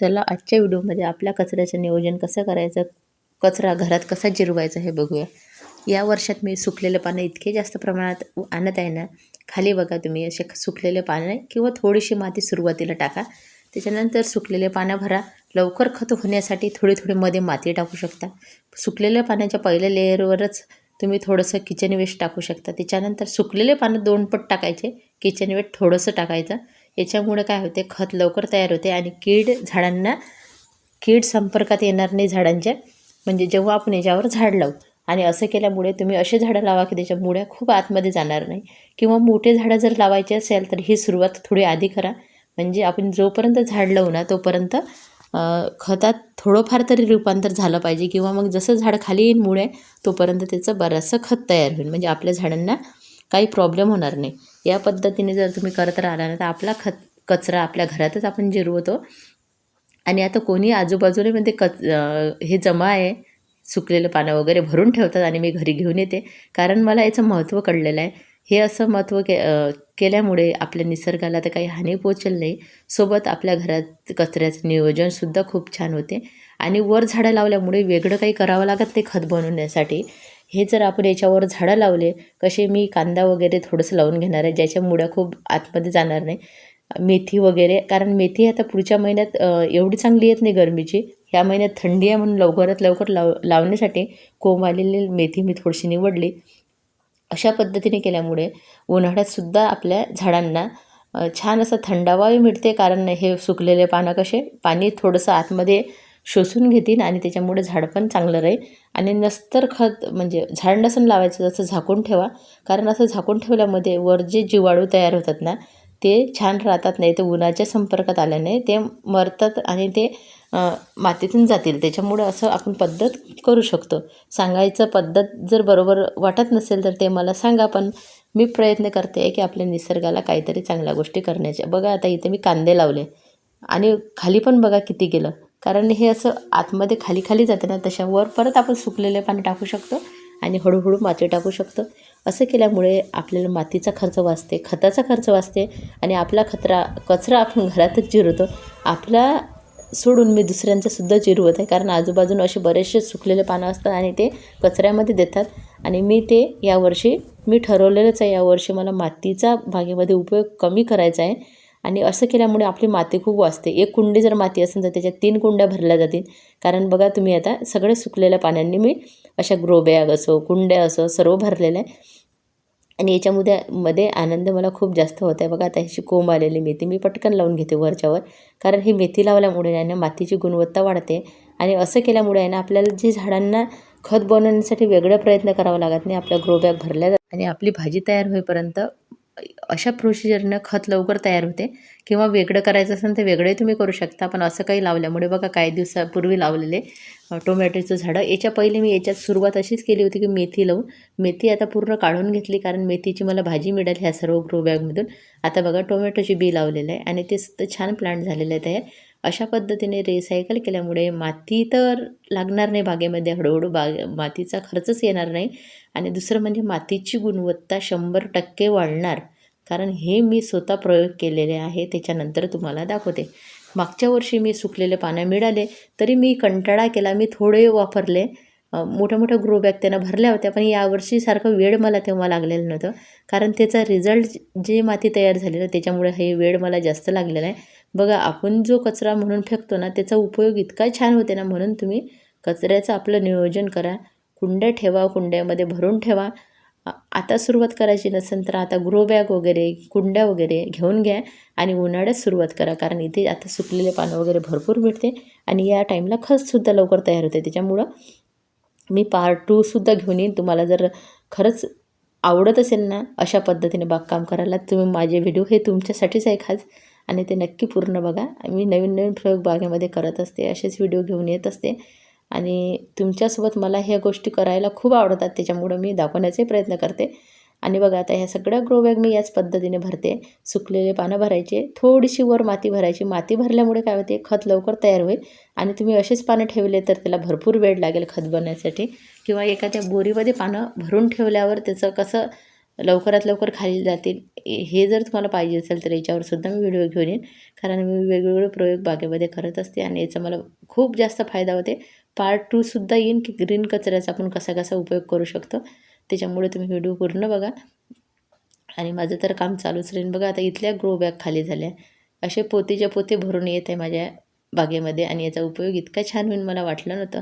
चला आजच्या व्हिडिओमध्ये आपल्या कचऱ्याचं नियोजन कसं करायचं कचरा घरात कसा जिरवायचा हे बघूया. या वर्षात मी सुकलेलं पानं इतके जास्त प्रमाणात आणत आहे ना खाली बघा तुम्ही असे सुकलेले पानं किंवा थोडीशी माती सुरुवातीला टाका. त्याच्यानंतर सुकलेले पानं भरा. लवकर खत होण्यासाठी थोडी थोडी मध्ये माती टाकू शकता. सुकलेल्या पाण्याच्या पहिल्या लेअरवरच तुम्ही थोडंसं किचन वेस्ट टाकू शकता. त्याच्यानंतर सुकलेले पानं दोन पट टाकायचे. किचन वेस्ट थोडंसं टाकायचं. याच्यामुळे काय होते? खत लवकर तयार होते आणि कीड झाडांना कीड संपर्कात येणार नाही झाडांच्या. म्हणजे जेव्हा आपण याच्यावर झाड लावू आणि असं केल्यामुळे तुम्ही असे झाडं लावा की त्याच्या मुळ्या खूप आतमध्ये जाणार नाही. किंवा मोठे झाडं जर लावायचे असेल तर ही सुरुवात थोडी आधी करा. म्हणजे आपण जोपर्यंत झाड लावू ना तोपर्यंत खतात थोडंफार तरी रूपांतर झालं पाहिजे. किंवा मग जसं झाड खाली येईल मुळे तोपर्यंत त्याचं बरंचसं खत तयार होईल. म्हणजे आपल्या झाडांना काही प्रॉब्लेम होणार नाही. या पद्धतीने जर तुम्ही करत राहिला ना तर आपला खत कचरा आपल्या घरातच आपण जिरवतो. आणि आता कोणी आजूबाजूने म्हणजे कच हे जमा आहे सुकलेलं पानं वगैरे भरून ठेवतात आणि मी घरी घेऊन येते. कारण मला याचं महत्त्व कळलेलं आहे. हे असं महत्त्व के केल्यामुळे आपल्या निसर्गाला तर काही हानी पोचेल नाही. सोबत आपल्या घरात कचऱ्याचं नियोजनसुद्धा खूप छान होते. आणि वर झाडं लावल्यामुळे वेगळं काही करावं लागत नाही खत बनवण्यासाठी. हे जर आपण याच्यावर झाडं लावले कसे मी कांदा वगैरे थोडंसं लावून घेणार आहे ज्याच्या मुळ्या खूप आतमध्ये जाणार नाही. मेथी वगैरे कारण मेथी आता पुढच्या महिन्यात एवढी चांगली येत नाही गरमीची. ह्या महिन्यात थंडी आहे म्हणून लवकरात लवकर लाव लावण्यासाठी कोंब आलेली मेथी मी थोडीशी निवडली. अशा पद्धतीने केल्यामुळे उन्हाळ्यातसुद्धा आपल्या झाडांना छान असं थंडावाही मिळते. कारण हे सुकलेले पानं कसे पाणी थोडंसं आतमध्ये शोषून घेतील आणि त्याच्यामुळे झाड पण चांगलं राहील. आणि नस्तर खत म्हणजे झाड नसून लावायचं जसं झाकून ठेवा. कारण असं झाकून ठेवल्यामध्ये वर जे जीवाणू तयार होतात ना ते छान राहतात नाही ते उन्हाच्या संपर्कात आल्याने ते मरतात आणि ते मातीतून जातील. त्याच्यामुळं असं आपण पद्धत करू शकतो. सांगायचं पद्धत जर बरोबर वाटत नसेल तर ते मला सांगा पण मी प्रयत्न करते की आपल्या निसर्गाला काहीतरी चांगल्या गोष्टी करण्याच्या बघा आता इथे मी कांदे लावले. आणि खाली पण बघा किती गेलं. कारण हे असं आतमध्ये खाली खाली जाते ना तशावर परत आपण सुकलेले पाणी टाकू शकतो आणि हळूहळू माती टाकू शकतो. असं केल्यामुळे आपल्याला मातीचा खर्च वाचते खताचा खर्च वाचते आणि आपला खतरा कचरा आपण घरातच जिरवतो. आपला सोडून मी दुसऱ्यांचासुद्धा जिरवत आहे कारण आजूबाजून असे बरेचसे सुकलेले पानं असतात आणि ते कचऱ्यामध्ये देतात. आणि मी ते यावर्षी मी ठरवलेलंच आहे यावर्षी मला मातीचा बागेमध्ये उपयोग कमी करायचा आहे. आणि असं केल्यामुळे आपली माती खूप वाचते. एक कुंडी जर माती असेल तर त्याच्यात तीन कुंड्या भरल्या जातील. कारण बघा तुम्ही आता सगळे सुकलेल्या पाण्याने मी अशा ग्रो बॅग असो कुंड्या असो सर्व भरलेलं आहे. आणि याच्यामध्ये मध्ये आनंद मला खूप जास्त होत आहे. बघा आता ह्याची कोंब आलेली मेथी मी पटकन लावून घेते वरच्यावर. कारण ही मेथी लावल्यामुळे आहे ना मातीची गुणवत्ता वाढते. आणि असं केल्यामुळे आहे ना आपल्याला जे झाडांना खत बनवण्यासाठी वेगळा प्रयत्न करावा लागत नाही. आपल्या ग्रो बॅग भरल्या जातात आणि आपली भाजी तयार होईपर्यंत अशा प्रोसिजरनं खत लवकर तयार होते. किंवा वेगळं करायचं असेल तर वेगळे तुम्ही करू शकता पण असं काही लावल्यामुळे बघा काही दिवसापूर्वी लावलेले टोमॅटोचं झाडं. याच्या पहिले मी याच्यात सुरुवात अशीच केली होती की मेथी लावून. मेथी आता पूर्ण काढून घेतली कारण मेथीची मला भाजी मिळाली ह्या सर्व ग्रो बॅगमधून आता बघा टोमॅटोची बी लावलेलं आहे आणि ते सुद्धा छान प्लांट झालेले आहेत आहे अशा पद्धतीने रिसायकल केल्यामुळे माती तर लागणार नाही बागेमध्ये हळूहळू बाग मातीचा खर्चच येणार नाही. आणि दुसरं म्हणजे मातीची गुणवत्ता शंभर टक्के वाढणार. कारण हे मी स्वतः प्रयोग केलेले आहे त्याच्यानंतर तुम्हाला दाखवते. मागच्या वर्षी मी सुकलेले पानं मिळाले तरी मी कंटाळा केला. मी थोडे वापरले. मोठ्या मोठ्या ग्रो बॅग त्यांना भरल्या होत्या पण यावर्षी सारखं वेळ मला तेव्हा लागलेलं नव्हतं. कारण त्याचा रिझल्ट जे माती तयार झालेलं त्याच्यामुळे हे वेळ मला जास्त लागलेला आहे. बघा आपण जो कचरा म्हणून फेकतो ना त्याचा उपयोग इतका छान होते ना म्हणून तुम्ही कचऱ्याचं आपलं नियोजन करा. कुंड्या ठेवा कुंड्यामध्ये भरून ठेवा. आता सुरुवात करायची नसेल तर आता ग्रो बॅग वगैरे कुंड्या वगैरे घेऊन घ्या आणि उन्हाळ्यात सुरुवात करा. कारण इथे आता सुकलेले पानं वगैरे भरपूर मिळते आणि या टाईमला खतसुद्धा लवकर तयार होते. त्याच्यामुळं मी पार्ट टूसुद्धा घेऊन येईन. तुम्हाला जर खरंच आवडत असेल ना अशा पद्धतीने बागकाम करायला तुम्ही माझे व्हिडिओ हे तुमच्यासाठीच आहे खास. आणि ते नक्की पूर्ण बघा. मी नवीन नवीन प्रयोग बागेमध्ये करत असते असेच व्हिडिओ घेऊन येत असते. आणि तुमच्यासोबत मला ह्या गोष्टी करायला खूप आवडतात त्याच्यामुळं मी दाखवण्याचाही प्रयत्न करते. आणि बघा आता ह्या सगळ्या ग्रो बॅग मी याच पद्धतीने भरते. सुकलेले पानं भरायचे थोडीशी वर माती भरायची. माती भरल्यामुळे काय होते खत लवकर तयार होईल. आणि तुम्ही असेच पानं ठेवले तर त्याला भरपूर वेळ लागेल खत बनण्यासाठी. किंवा एखाद्या बोरीमध्ये पानं भरून ठेवल्यावर त्याचं कसं लवकरात लवकर खाली जातील ए- हे जर तुम्हाला पाहिजे असेल तर याच्यावर सुद्धा मी व्हिडिओ घेऊन येईन. कारण मी वेगवेगळे प्रयोग बागेमध्ये करत असते आणि याचा मला खूप जास्त फायदा होते. पार्ट टूसुद्धा येईन की ग्रीन कचऱ्याचा आपण कसा कसा उपयोग करू शकतो. त्याच्यामुळे तुम्ही व्हिडिओ पूर्ण बघा. आणि माझं तर काम चालूच राहील बघा आता इथल्या ग्रो बॅग खाली झाल्या. असे पोतेच्या पोते भरून येत आहे माझ्या बागेमध्ये आणि याचा उपयोग इतका छान होईल मला वाटलं नव्हतं.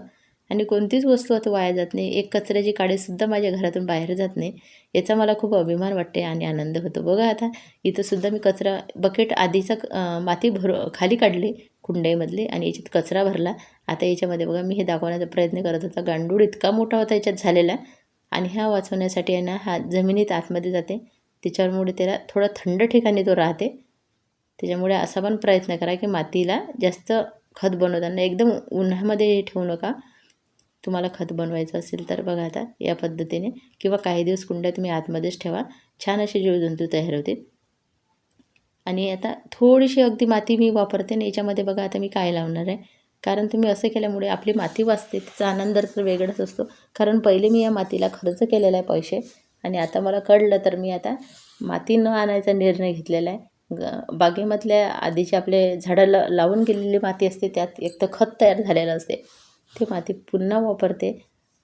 आणि कोणतीच वस्तू आता वाया जात नाही. एक कचऱ्याची काळेसुद्धा माझ्या घरातून बाहेर जात नाही. याचा मला खूप अभिमान वाटते आणि आनंद होतो. बघा आता इथंसुद्धा मी कचरा बकेट आधीचा माती भर खाली काढली. कुंडईमधली आणि याच्यात कचरा भरला. आता याच्यामध्ये बघा मी हे दाखवण्याचा प्रयत्न करत होता. गांडूळ इतका मोठा होता याच्यात झालेला. आणि हा वाचवण्यासाठी आहे ना हा जमिनीत आतमध्ये जाते. त्याच्यामुळे त्याला थोडा थंड ठिकाणी तो राहते. त्याच्यामुळे असा पण प्रयत्न करा की मातीला जास्त खत बनवताना एकदम उन्हामध्ये ठेवू नका. तुम्हाला खत बनवायचं असेल तर बघा आता या पद्धतीने. किंवा काही दिवस कुंड्या तुम्ही आतमध्येच ठेवा. छान असे जीवजंतू तयार होतील. आणि आता थोडीशी अगदी माती मी वापरते आणि याच्यामध्ये बघा आता मी काय लावणार आहे? कारण तुम्ही असं केल्यामुळे आपली माती वाचते तिचा आनंद तर वेगळाच असतो. कारण पहिले मी या मातीला खर्च केलेला आहे पैसे आणि आता मला कळलं तर मी आता माती न आणायचा निर्णय घेतलेला आहे. ग बागेमधल्या आधीचे आपले झाडं लावून गेलेली माती असते त्यात एक तर खत तयार झालेलं असते. ते माती पुन्हा वापरते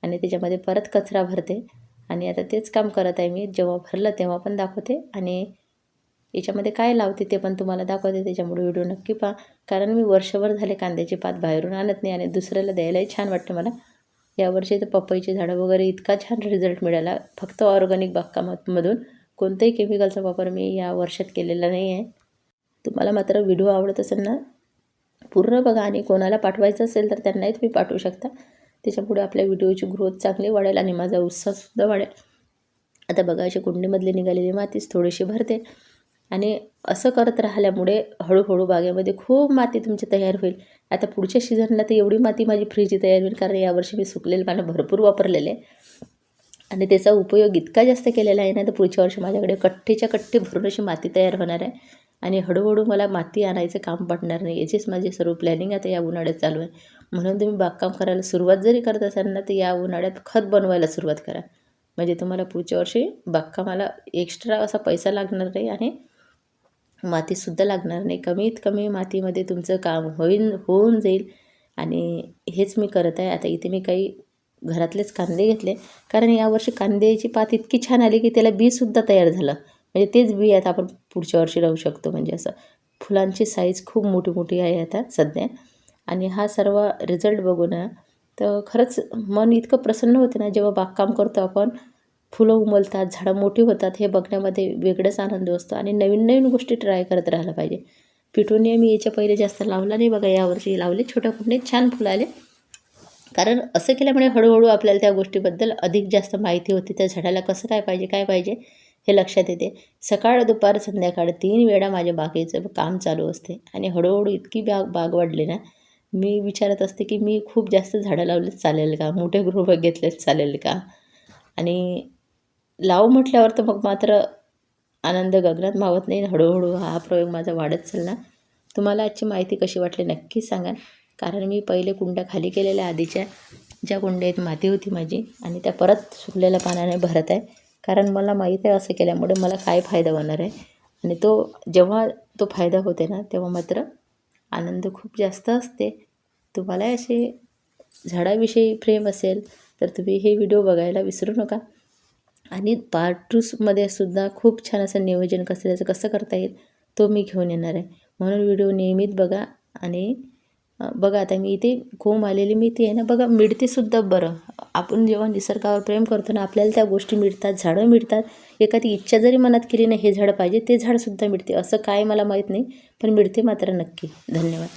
आणि त्याच्यामध्ये परत कचरा भरते आणि आता तेच काम करत आहे मी. जेव्हा भरलं तेव्हा पण दाखवते आणि याच्यामध्ये काय लावते ते पण तुम्हाला दाखवते त्याच्यामुळे व्हिडिओ नक्की पहा. कारण मी वर्षभर झाले कांद्याचे पात बाहेरून आणत नाही आणि दुसऱ्याला द्यायलाही छान वाटतं मला. यावर्षी तर पपईचे झाडं वगैरे इतका छान रिझल्ट मिळाला. फक्त ऑर्गॅनिक बागकामामधून कोणत्याही केमिकलचा वापर मी या वर्षात केलेला नाही आहे तुम्हाला मात्र व्हिडिओ आवडत असेल ना पूर्ण बघा आणि कोणाला पाठवायचं असेल तर त्यांनाही तुम्ही पाठवू शकता. त्याच्यापुढे आपल्या व्हिडिओची ग्रोथ चांगली वाढेल आणि माझा उत्साहसुद्धा वाढेल. आता बघा अशी कुंडीमधली निघालेली मातीच थोडीशी भरते. आणि असं करत राहिल्यामुळे हळूहळू बागेमध्ये खूप माती तुमची तयार होईल. आता पुढच्या सीझनला तर एवढी माती माझी फ्रीजची तयार होईल कारण यावर्षी मी सुकलेलं पानं भरपूर वापरलेलं आहे आणि त्याचा उपयोग इतका जास्त केलेला आहे ना तर पुढच्या वर्षी माझ्याकडे कट्टेच्या कट्टे भरून अशी माती तयार होणार आहे. आणि हळूहळू मला माती आणायचं काम पडणार नाही याचीच माझी सर्व प्लॅनिंग आता या उन्हाळ्यात चालू आहे. म्हणून तुम्ही बागकाम करायला सुरुवात जरी करत असाल ना तर या उन्हाळ्यात खत बनवायला सुरुवात करा. म्हणजे तुम्हाला पुढच्या वर्षी बागकामाला एक्स्ट्रा असा पैसा लागणार नाही आणि मातीसुद्धा लागणार नाही. कमीत कमी मातीमध्ये तुमचं काम होईन होऊन जाईल. आणि हेच मी करत आहे. आता इथे मी काही घरातलेच कांदे घेतले. कारण यावर्षी कांद्याची पात इतकी छान आली की त्याला बीसुद्धा तयार झालं. म्हणजे तेच बी आता आपण पुढच्या वर्षी राहू शकतो. म्हणजे असं फुलांची साईज खूप मोठी मोठी आहे आता सध्या. आणि हा सर्व रिझल्ट बघून ना तर खरंच मन इतकं प्रसन्न होते ना जेव्हा बागकाम करतो आपण फुलं उमलतात झाडं मोठी होतात हे बघण्यामध्ये वेगळाच आनंद असतो आणि नवीन नवीन गोष्टी ट्राय करत राहायला पाहिजे. पिटोनिया मी याच्या पहिले जास्त लावला नाही बघा यावर्षी लावले छोट्या कुंडीत छान फुलं आले. कारण असं केल्यामुळे हळूहळू आपल्याला त्या गोष्टीबद्दल अधिक जास्त माहिती होती त्या झाडाला कसं काय पाहिजे काय पाहिजे हे लक्षात येते. सकाळ दुपार संध्याकाळ तीन वेळा माझ्या बागेचं काम चालू असते आणि हळूहळू इतकी बाग बाग वाढली ना मी विचारत असते की मी खूप जास्त झाडं लावलेत चालेल का? मोठे गृह घेतलेत चालेल का? आणि लाव म्हटल्यावर तर मग मात्र आनंद गगनात मावत नाही. हळूहळू हा प्रयोग माझा वाढत चालला. तुम्हाला आजची माहिती कशी वाटली नक्की सांगा कारण मी पहिले कुंड्या खाली केलेल्या आधीच्या ज्या कुंड्यात माती होती माझी आणि त्या परत सुकलेल्या पाण्याने भरत आहे. कारण मला माहीत आहे असं केल्यामुळे मला काय फायदा होणार आहे. आणि तो जेव्हा तो फायदा होते ना तेव्हा मात्र आनंद खूप जास्त असते. तुम्हाला असे झाडाविषयी प्रेम असेल तर तुम्ही हे व्हिडिओ बघायला विसरू नका. आणि पार्ट टूसमध्ये सुद्धा खूप छान असं नियोजन कसं त्याचं कसं करता येईल तो मी घेऊन येणार आहे. म्हणून व्हिडिओ नियमित बघा आणि बघा आता मी इथे कोंब आलेली मी ती आहे ना बघा मिळतेसुद्धा बरं. आपण जेव्हा निसर्गावर प्रेम करतो ना आपल्याला त्या गोष्टी मिळतात झाडं मिळतात. एखादी इच्छा जरी मनात केली ना हे झाड पाहिजे ते झाडसुद्धा मिळते. असं काय मला माहीत नाही पण मिळते मात्र नक्की. धन्यवाद.